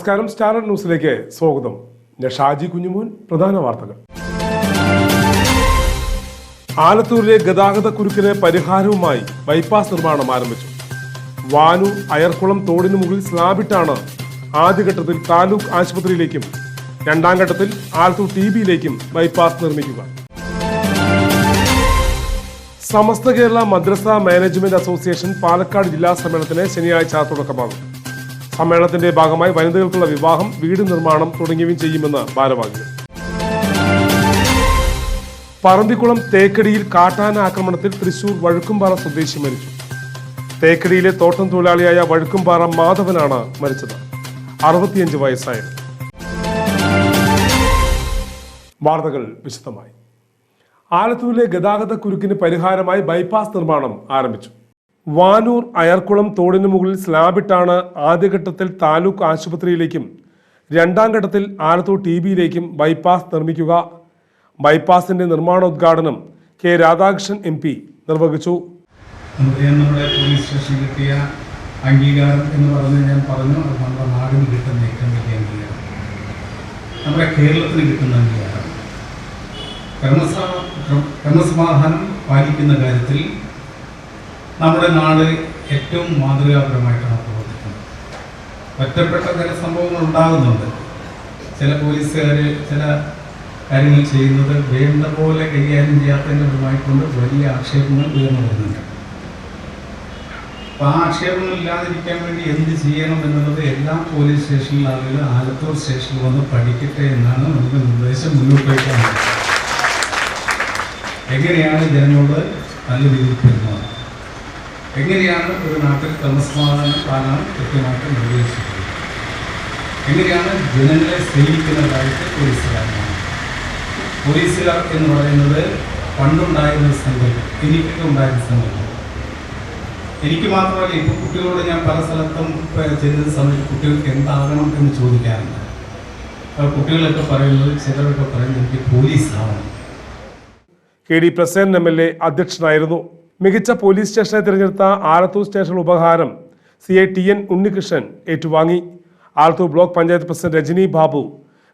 നമസ്കാരം സ്റ്റാർ ന്യൂസിലേക്ക് സ്വാഗതം. ഞാൻ ഷാജി കുഞ്ഞുമോൻ പ്രധാന വാർത്തകൾ. ആലത്തൂരിലെ ഗതാഗത കുരുക്കിന് പരിഹാരവുമായി ബൈപ്പാസ് നിർമ്മാണം ആരംഭിച്ചു. വാനൂർ അയർക്കുളം തോടിന് മുകളിൽ സ്ലാബിട്ടാണ് ആദ്യഘട്ടത്തിൽ താലൂക്ക് ആശുപത്രിയിലേക്കും രണ്ടാം ഘട്ടത്തിൽ ആലത്തൂർ ടി ബിയിലേക്കും ബൈപ്പാസ് നിർമ്മിക്കുക. സമസ്ത കേരള മദ്രസ മാനേജ്മെന്റ് അസോസിയേഷൻ പാലക്കാട് ജില്ലാ സമ്മേളനത്തിന് ശനിയാഴ്ച തുടക്കമാകും. സമ്മേളനത്തിന്റെ ഭാഗമായി വനിതകൾക്കുള്ള വിവാഹം വീട് നിർമ്മാണം തുടങ്ങിയവയും ചെയ്യുമെന്ന് ഭാരവാഹികൾ. പറമ്പിക്കുളം തേക്കടിയിൽ കാട്ടാന ആക്രമണത്തിൽ തൃശൂർ വഴുക്കുംപാറ സ്വദേശി മരിച്ചു. തേക്കടിയിലെ തോട്ടം തൊഴിലാളിയായ വഴുക്കുംപാറ മാധവനാണ് മരിച്ചത്. അറുപത്തിയഞ്ച് വയസ്സായത് വാർത്തകൾ വിശദമായി. ആലത്തൂരിലെ ഗതാഗത കുരുക്കിന് പരിഹാരമായി ബൈപ്പാസ് നിർമ്മാണം ആരംഭിച്ചു. വാനൂർ അയർക്കുളം തോടിന് മുകളിൽ സ്ലാബിട്ടാണ് ആദ്യഘട്ടത്തിൽ താലൂക്ക് ആശുപത്രിയിലേക്കും രണ്ടാം ഘട്ടത്തിൽ ആലത്തൂർ ടി ബിയിലേക്കും ബൈപ്പാസ് നിർമ്മിക്കുക. ബൈപ്പാസിന്റെ നിർമ്മാണോദ്ഘാടനം കെ രാധാകൃഷ്ണൻ എം പി നിർവഹിച്ചു. നമ്മുടെ പോലീസ് സ്റ്റേഷൻ കിട്ടിയ അംഗീകാരം എന്ന് പറഞ്ഞ് ഞാൻ പറഞ്ഞു. അത് നമ്മുടെ നാടിന് കിട്ടുന്ന ഏറ്റവും വലിയ അംഗീകാരം. നമ്മുടെ കേരളത്തിന് കിട്ടുന്ന അംഗീകാരം. ക്രമസ ക്ര- ക്രമസമാധാനം പാലിക്കുന്ന കാര്യത്തിൽ നമ്മുടെ നാട് ഏറ്റവും മാതൃകാപരമായിട്ടാണ് പ്രവർത്തിക്കുന്നത്. ഒറ്റപ്പെട്ട ചില സംഭവങ്ങൾ ഉണ്ടാകുന്നുണ്ട്. ചില പോലീസുകാർ ചില കാര്യങ്ങൾ ചെയ്യുന്നത് വേണ്ട പോലെ കൈകാര്യം ചെയ്യാത്തതിന്റെ ഫലമായിക്കൊണ്ട് വലിയ ആക്ഷേപങ്ങൾ ഉയർന്നു വരുന്നുണ്ട്. അപ്പോൾ ആ ആക്ഷേപങ്ങൾ ഇല്ലാതിരിക്കാൻ വേണ്ടി എന്ത് ചെയ്യണം എന്നുള്ളത് എല്ലാ പോലീസ് സ്റ്റേഷനിലെ ആലത്തൂർ സ്റ്റേഷനിൽ വന്ന് പഠിക്കട്ടെ എന്നാണ് നമുക്ക് നിർദ്ദേശം മുന്നോട്ട് വയ്ക്കാൻ. എങ്ങനെയാണ് ജനങ്ങളോട് നല്ല രീതിയിൽ പെരുമാറുന്നത്? എങ്ങനെയാണ് ഒരു നാട്ടിൽ ക്രമസമാധാനം പാലനം കൃത്യമായിട്ട് നിർദ്ദേശിക്കുന്നത് എങ്ങനെയാണ് ജനങ്ങളെ സ്നേഹിക്കുന്നതായിട്ട് കാര്യത്തിൽ പോലീസുകാരനാണ് പോലീസുകാർ എന്ന് പറയുന്നത് പണ്ടുണ്ടായിരുന്ന സങ്കല്പം എനിക്കൊക്കെ ഉണ്ടായിരുന്ന സങ്കല്പം എനിക്ക് മാത്രമല്ല ഇപ്പോൾ കുട്ടികളോട് ഞാൻ പല സ്ഥലത്തും ചെയ്തത് സമയത്ത് കുട്ടികൾക്ക് എന്താകണം എന്ന് ചോദിക്കാറുണ്ട്. കുട്ടികളൊക്കെ പറയുന്നത് ചിലരൊക്കെ പറയുന്നത് എനിക്ക് police K D Prasen M L A അധ്യക്ഷനായിരുന്നു. മികച്ച പോലീസ് സ്റ്റേഷനെ തിരഞ്ഞെടുത്ത ആലത്തൂർ സ്റ്റേഷൻ ഉപഹാരം C I T N Unnikrishnan ഏറ്റുവാങ്ങി. ആലത്തൂർ ബ്ലോക്ക് പഞ്ചായത്ത് പ്രസിഡന്റ് രജനി ബാബു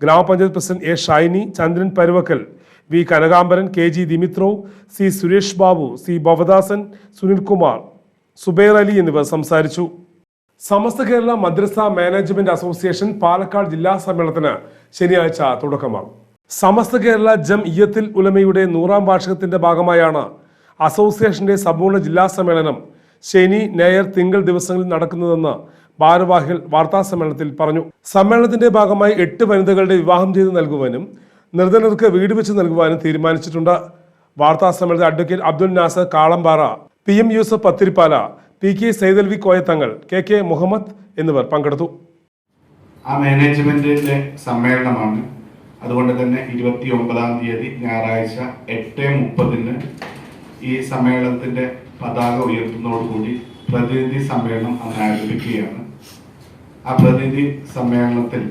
ഗ്രാമപഞ്ചായത്ത് president A Shiny Chandran Paruvakkal V Kanakambaran K G Dimitro C Suresh Babu C Bhavadasan Sunilkumar Zubair Ali എന്നിവർ സംസാരിച്ചു. Samastha Kerala Madrasa management association Palakkad ജില്ലാ സമ്മേളനത്തിന് ശനിയാഴ്ച തുടക്കമാകും. സമസ്ത കേരള ജം ഇയ്യത്തിൽ ഉലമയുടെ നൂറാം വാർഷികത്തിന്റെ ഭാഗമായാണ് അസോസിയേഷന്റെ സമ്പൂർണ ജില്ലാ സമ്മേളനം ശനി ഞായർ തിങ്കൾ ദിവസങ്ങളിൽ നടക്കുന്നതെന്ന് ഭാരവാഹികൾ വാർത്താ സമ്മേളനത്തിൽ പറഞ്ഞു. സമ്മേളനത്തിന്റെ ഭാഗമായി എട്ട് വനിതകളുടെ വിവാഹം ചെയ്ത് നൽകുവാനും നിർധനർക്ക് വീട് വെച്ച് നൽകുവാനും തീരുമാനിച്ചിട്ടുണ്ട്. വാർത്താ സമ്മേളനത്തിൽ advocate Abdul Nasar Kalambara P M Yusuf Pathiripala P K Saithalavi Koyathangal K K Muhammad എന്നിവർ പങ്കെടുത്തു. ആ മാനേജ്മെന്റിന്റെ സമ്മേളനമാണ്. അതുകൊണ്ട് തന്നെ ഇരുപത്തി ഒമ്പതാം തീയതി ഞായറാഴ്ച എട്ട് മുപ്പതിന് ഈ സമ്മേളനത്തിന്റെ പതാക ഉയർത്തുന്നതോടുകൂടി പ്രതിനിധി സമ്മേളനം അന്ന് ആരംഭിക്കുകയാണ്. ആ പ്രതിനിധി സമ്മേളനത്തിൽ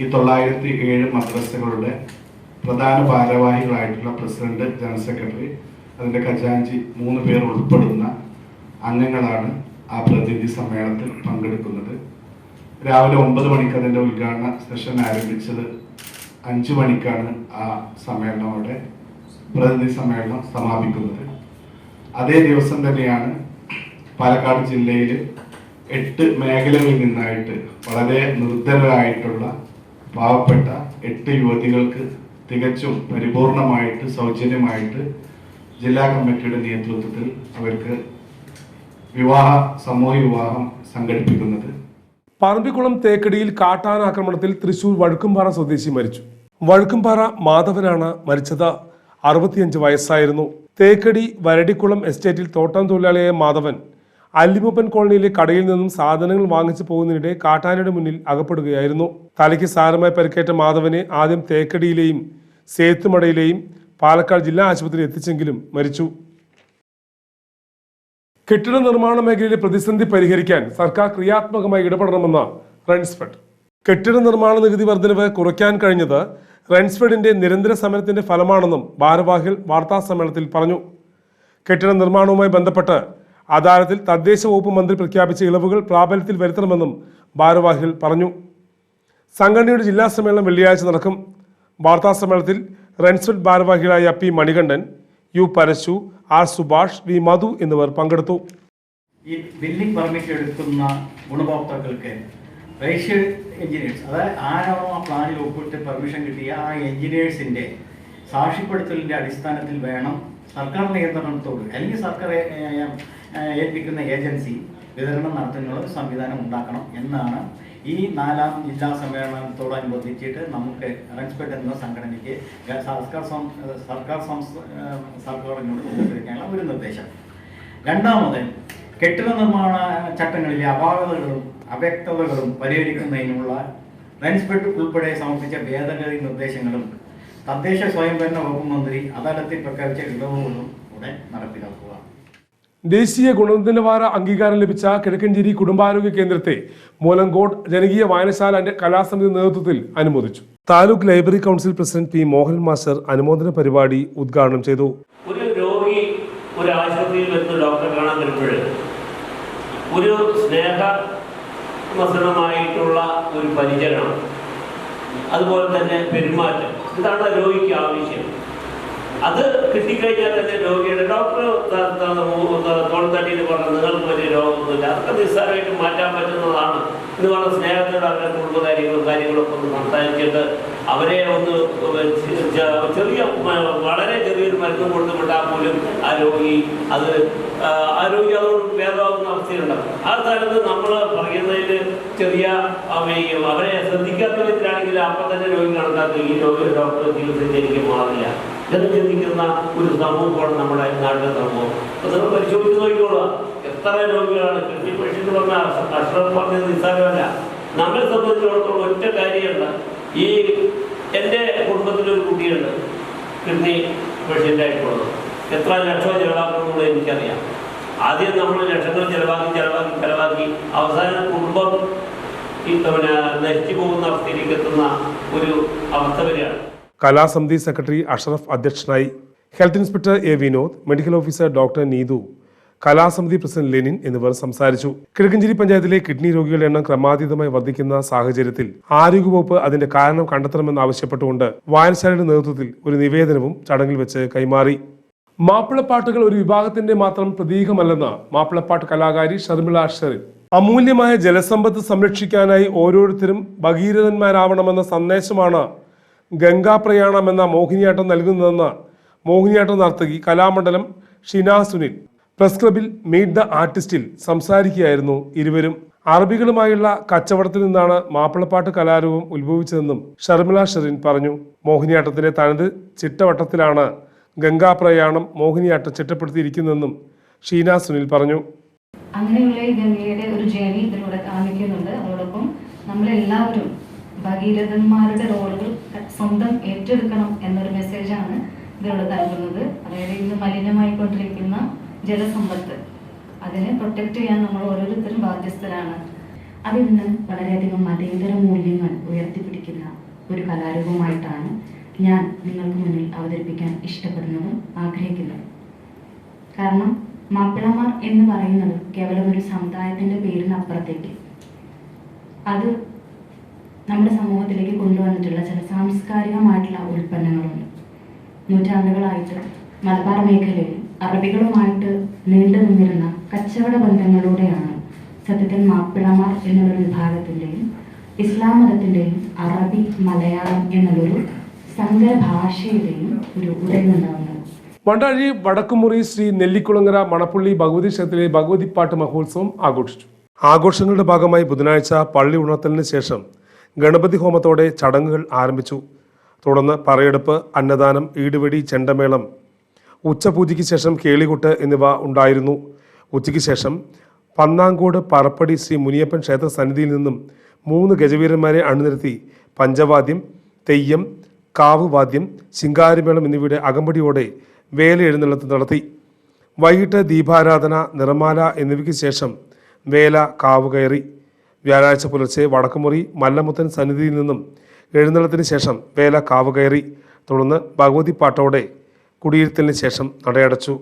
ഈ തൊള്ളായിരത്തി ഏഴ് മദ്രസകളുടെ പ്രധാന ഭാരവാഹികളായിട്ടുള്ള പ്രസിഡന്റ് ജനറൽ സെക്രട്ടറി അതിന്റെ ഖജാൻജി മൂന്ന് പേർ ഉൾപ്പെടുന്ന അംഗങ്ങളാണ് ആ പ്രതിനിധി സമ്മേളനത്തിൽ പങ്കെടുക്കുന്നത്. രാവിലെ ഒമ്പത് മണിക്ക് അതിന്റെ ഉദ്ഘാടന സെഷൻ ആരംഭിച്ചത് അഞ്ചു മണിക്കാണ് ആ സമ്മേളനം അവിടെ പ്രതിനിധി സമ്മേളനം സമാപിക്കുന്നത്. അതേ ദിവസം തന്നെയാണ് പാലക്കാട് ജില്ലയിൽ എട്ട് മേഖലകളിൽ നിന്നായിട്ട് വളരെ നിർദ്ധനരായിട്ടുള്ള പാവപ്പെട്ട എട്ട് യുവതികൾക്ക് തികച്ചും പരിപൂർണമായിട്ട് സൗജന്യമായിട്ട് ജില്ലാ കമ്മിറ്റിയുടെ നേതൃത്വത്തിൽ അവർക്ക് വിവാഹ സമൂഹ വിവാഹം സംഘടിപ്പിക്കുന്നത്. പറമ്പിക്കുളം തേക്കടിയിൽ കാട്ടാന ആക്രമണത്തിൽ തൃശൂർ വഴുക്കുംപാറ സ്വദേശി മരിച്ചു. വഴുക്കുംപാറ മാധവനാണ് മരിച്ചത്. അറുപത്തിയഞ്ച് വയസ്സായിരുന്നു. തേക്കടി വരടിക്കുളം എസ്റ്റേറ്റിൽ തോട്ടം തൊഴിലാളിയായ മാധവൻ അല്ലിമുപ്പൻ കോളനിയിലെ കടയിൽ നിന്നും സാധനങ്ങൾ വാങ്ങിച്ചു പോകുന്നതിനിടെ കാട്ടാനയുടെ മുന്നിൽ അകപ്പെടുകയായിരുന്നു. തലയ്ക്ക് സാരമായി പരിക്കേറ്റ മാധവനെ ആദ്യം തേക്കടിയിലെയും സേത്തുമടയിലെയും പാലക്കാട് ജില്ലാ ആശുപത്രിയിൽ എത്തിച്ചെങ്കിലും മരിച്ചു. കെട്ടിട നിർമ്മാണ മേഖലയിലെ പ്രതിസന്ധി പരിഹരിക്കാൻ സർക്കാർ ക്രിയാത്മകമായി ഇടപെടണമെന്ന് റൺസ്ഫെഡ്. കെട്ടിട നിർമ്മാണ നികുതി വർധനവ് കുറയ്ക്കാൻ കഴിഞ്ഞത് റൺസ്ഫെഡിന്റെ നിരന്തര സമരത്തിന്റെ ഫലമാണെന്നും ഭാരവാഹികൾ വാർത്താ സമ്മേളനത്തിൽ പറഞ്ഞു. കെട്ടിട നിർമ്മാണവുമായി ബന്ധപ്പെട്ട് അദാലത്തിൽ തദ്ദേശ വകുപ്പ് മന്ത്രി പ്രഖ്യാപിച്ച ഇളവുകൾ പ്രാബല്യത്തിൽ വരുത്തണമെന്നും ഭാരവാഹികൾ പറഞ്ഞു. സംഘടനയുടെ ജില്ലാ സമ്മേളനം വെള്ളിയാഴ്ച നടക്കും. വാർത്താ സമ്മേളനത്തിൽ റെൻസ്ഫെഡ് ഭാരവാഹികളായ P Manikandan U Parasu R Subhash V Madhu എന്നിവർ പങ്കെടുത്തു. ഈ ബില്ലിംഗ് പെർമിറ്റ് എടുക്കുന്ന ഗുണഭോക്താക്കൾക്ക് റേഷ്യൽ എഞ്ചിനീയേഴ്സ് അതായത് ആരാണോ ആ പ്ലാനിൽ ഒപ്പിട്ട് പെർമിഷൻ കിട്ടിയ ആ എഞ്ചിനീയേഴ്സിന്റെ സാക്ഷ്യപ്പെടുത്തലിന്റെ അടിസ്ഥാനത്തിൽ വേണം സർക്കാർ നിയന്ത്രണത്തോട് അല്ലെങ്കിൽ സർക്കാർ ഏൽപ്പിക്കുന്ന ഏജൻസി വിതരണം നടത്തുന്ന ഒരു സംവിധാനം ഉണ്ടാക്കണം എന്നാണ് ഈ നാലാം ജില്ലാ സമ്മേളനത്തോടനുബന്ധിച്ചിട്ട് നമുക്ക് റെൻസ്പെഡ് എന്ന സംഘടനയ്ക്ക് സർക്കാർ സർക്കാർ സർക്കാരിനോട് ഉപയോഗിക്കാനുള്ള ഒരു നിർദ്ദേശം. രണ്ടാമത് കെട്ടിട നിർമ്മാണ ചട്ടങ്ങളിലെ അപാകതകളും അവ്യക്തതകളും പരിഹരിക്കുന്നതിനുള്ള റെൻസ്പെഡ് ഉൾപ്പെടെ സമർപ്പിച്ച ഭേദഗതി നിർദ്ദേശങ്ങളും തദ്ദേശ സ്വയംഭരണ വകുപ്പ് മന്ത്രി അദാലത്തിൽ പ്രഖ്യാപിച്ച ഇളവുകളും ഉടൻ നടപ്പിലാക്കുക. ദേശീയ ഗുണനിലവാര അംഗീകാരം ലഭിച്ച കിഴക്കഞ്ചേരി കുടുംബാരോഗ്യ കേന്ദ്രത്തെ മൂലങ്കോട് ജനകീയ വായനശാല കലാസമിതി നേതൃത്വത്തിൽ അനുമോദിച്ചു. Taluk library council president P Mohan master അനുമോദന പരിപാടി ഉദ്ഘാടനം ചെയ്തു. ഒരു രോഗി ഒരു ആശുപത്രിയിൽ വരുന്ന ഡോക്ടറെ കാണാൻ ഒരു ഒരു സ്നേഹമസനമായിട്ടുള്ള ഒരു പരിചരണം. അതുപോലെ തന്നെ പെരുമാറ്റം. ഇതാണ് രോഗിക്ക് ആവശ്യം? അത് കിട്ടിക്കഴിഞ്ഞാൽ തന്നെ രോഗിയുടെ ഡോക്ടർ തോൾത്തട്ടിയിൽ പറഞ്ഞു നിങ്ങൾക്ക് വലിയ രോഗമൊന്നുമില്ല. അതൊക്കെ നിസ്സാരമായിട്ട് മാറ്റാൻ പറ്റുന്നതാണ്. എന്ന് പറഞ്ഞ സ്നേഹത്തോടെ അവരുടെ കുടുംബകാര്യങ്ങളും കാര്യങ്ങളൊക്കെ ഒന്ന് സംസാരിച്ചിട്ട് അവരെ ഒന്ന് ചെറിയ വളരെ ചെറിയൊരു മരുന്ന് കൊടുത്ത് വിട്ടാൽ പോലും ആ രോഗി അത് ആ, രോഗി അതോട് ഭേദമാകുന്ന അവസ്ഥയുണ്ടാവും ആ സ്ഥലത്ത് നമ്മൾ പറയുന്നതിൽ ചെറിയ അവരെ ശ്രദ്ധിക്കാത്ത വിധത്തിലാണെങ്കിൽ അപ്പം തന്നെ രോഗി കണക്കാക്കി ഈ രോഗി ഡോക്ടർ ചികിത്സിച്ച് എനിക്ക് മാറില്ല എന്ന് ചിന്തിക്കുന്ന ഒരു സമൂഹമാണ് നമ്മുടെ നാട്ടിലെ സമൂഹം. അപ്പൊ നിങ്ങൾ പരിശോധിച്ച് നോക്കിക്കോളുക എത്ര രോഗികളാണ്? കൃഷി പക്ഷി എന്ന് പറഞ്ഞാൽ കർഷകർ പറഞ്ഞത് നിസ്സാരമല്ല. നമ്മളെ സംബന്ധിച്ചിടത്തോളം ഒറ്റ കാര്യമുണ്ട് ഈ എന്റെ കുടുംബത്തിലൊരു കുട്ടിയുണ്ട്. കിഡ്നി പേഷ്യന്റായിട്ടുള്ളത് എത്ര ലക്ഷം ചെലവാക്കണമെന്നുള്ളത് എനിക്കറിയാം. ആദ്യം നമ്മൾ ലക്ഷങ്ങൾ ചിലവാക്കി ചിലവാക്കി ചിലവാക്കി അവസാനം കുടുംബം പിന്നെ നശിച്ചു പോകുന്ന അവസ്ഥയിലേക്ക് എത്തുന്ന ഒരു അവസ്ഥ വരെയാണ്. കലാസമിതി സെക്രട്ടറി അഷറഫ് അധ്യക്ഷനായി health inspector A Vinod medical officer doctor Neethu Kalasamithi president Lenin എന്നിവർ സംസാരിച്ചു. കിഴക്കഞ്ചേരി പഞ്ചായത്തിലെ കിഡ്നി രോഗികളുടെ എണ്ണം ക്രമാതീതമായി വർദ്ധിക്കുന്ന സാഹചര്യത്തിൽ ആരോഗ്യവകുപ്പ് അതിന്റെ കാരണം കണ്ടെത്തണമെന്ന് ആവശ്യപ്പെട്ടുകൊണ്ട് വായനശാലയുടെ നേതൃത്വത്തിൽ ഒരു നിവേദനവും ചടങ്ങിൽ വെച്ച് കൈമാറി. മാപ്പിളപ്പാട്ടുകൾ ഒരു വിഭാഗത്തിന്റെ മാത്രം പ്രതീകമല്ലെന്ന് മാപ്പിളപ്പാട്ട് കലാകാരി ഷർമിള ഷെറിൻ അമൂല്യമായ ജലസമ്പത്ത് സംരക്ഷിക്കാനായി ഓരോരുത്തരും ഭഗീരഥന്മാരാവണമെന്ന സന്ദേശമാണ് ഗംഗാപ്രയാണം എന്ന മോഹിനിയാട്ടം നൽകുന്നതെന്ന് മോഹിനിയാട്ടം നർത്തകി കലാമണ്ഡലം ഷിന സുനിൽ പ്രസ് ക്ലബിൽ മീറ്റ് ദ ആർട്ടിസ്റ്റിൽ സംസാരിക്കുകയായിരുന്നു ഇരുവരും. അറബികളുമായുള്ള കച്ചവടത്തിൽ നിന്നാണ് മാപ്പിളപ്പാട്ട് കലാരൂപം ഉത്ഭവിച്ചതെന്നും ഷർമിള ഷെറിൻ പറഞ്ഞു. മോഹിനിയാട്ടത്തിലെ തനത് ചിട്ടവട്ടത്തിലാണ് ഗംഗാപ്രയാണം മോഹിനിയാട്ടം ചിട്ടപ്പെടുത്തിയിരിക്കുന്നതെന്നും ഷീന സുനിൽ പറഞ്ഞു. അങ്ങനെയുള്ള ഈ ഗംഗയുടെ ഒരു ജേണി ഇതിലൂടെ കാണിക്കുന്നുണ്ട്. അതോടൊപ്പം നമ്മളെല്ലാവരും ഭഗീരഥന്മാരുടെ റോളുകൾ സ്വന്തം ഏറ്റെടുക്കണം എന്നൊരു മെസ്സേജാണ് ഇതിലൂടെ നൽകുന്നത്. അതായത് ഇന്ന് മലിനമായിക്കൊണ്ടിരിക്കുന്ന ജലസമ്പത്ത്. അതിനെ പ്രൊട്ടക്ട് ചെയ്യാൻ നമ്മൾ ഓരോരുത്തരും ബാധ്യസ്ഥരാണ്. അതിന്ന് വളരെയധികം മതേതര മൂല്യങ്ങൾ ഉയർത്തിപ്പിടിക്കുന്ന ഒരു കലാരൂപമായിട്ടാണ് ഞാൻ നിങ്ങൾക്ക് മുന്നിൽ അവതരിപ്പിക്കാൻ ഇഷ്ടപ്പെടുന്നതും ആഗ്രഹിക്കുന്നതും. കാരണം മാപ്പിളമാർ എന്ന് പറയുന്നത് കേവലം ഒരു സമുദായത്തിന്റെ പേരിനപ്പുറത്തേക്ക്. അത് നമ്മുടെ സമൂഹത്തിലേക്ക് കൊണ്ടുവന്നിട്ടുള്ള ചില സാംസ്കാരികമായിട്ടുള്ള ഉൽപ്പന്നങ്ങളുണ്ട്. നൂറ്റാണ്ടുകളായിട്ട് മലബാർ മേഖലയിൽ അറബികളുമായിട്ട് നീണ്ടു നിന്നിരുന്ന കച്ചവട ബന്ധങ്ങളിലൂടെയാണ് സത്യത്തിൽ മാപ്പിളമാർ എന്നുള്ളൊരു വിഭാഗത്തിന്റെയും ഇസ്ലാം മതത്തിന്റെയും അറബി മലയാളം എന്നുള്ളൊരു സങ്കര ഭാഷയുടെയും ഒരു ഉദയമുണ്ടാകുന്നത് വണ്ടാഴി വടക്കുമുറി ശ്രീ നെല്ലിക്കുളങ്ങര മണപ്പുള്ളി ഭഗവതി ക്ഷേത്രത്തിലെ ഭഗവതിപ്പാട്ട് മഹോത്സവം ആഘോഷിച്ചു. ആഘോഷങ്ങളുടെ ഭാഗമായി ബുധനാഴ്ച പള്ളി ഉണർത്തലിന് ശേഷം ഗണപതി ഹോമത്തോടെ ചടങ്ങുകൾ ആരംഭിച്ചു. തുടർന്ന് പറയെടുപ്പ് അന്നദാനം ഈടുവെടി ചെണ്ടമേളം ഉച്ചപൂജയ്ക്ക് ശേഷം കേളികുട്ട് എന്നിവ ഉണ്ടായിരുന്നു. ഉച്ചയ്ക്ക് ശേഷം പന്നാങ്കോട് പറപ്പടി ശ്രീ മുനിയപ്പൻ ക്ഷേത്ര സന്നിധിയിൽ നിന്നും മൂന്ന് ഗജവീരന്മാരെ അണിനിരത്തി പഞ്ചവാദ്യം തെയ്യം കാവുവാദ്യം ശിങ്കാരിമേളം എന്നിവയുടെ അകമ്പടിയോടെ വേല എഴുന്നള്ളത്ത് നടത്തി. വൈകിട്ട് ദീപാരാധന നിറമാല എന്നിവയ്ക്ക് ശേഷം വേല കാവ് കയറി. വ്യാഴാഴ്ച പുലർച്ചെ വടക്കുമുറി മല്ലമുത്തൻ സന്നിധിയിൽ നിന്നും എഴുന്നള്ളത്തിന് ശേഷം വേല കാവ് കയറി. തുടർന്ന് ഭഗവതി പാട്ടോടെ കുടിയിരുത്തലിന് ശേഷം നടയടച്ചു.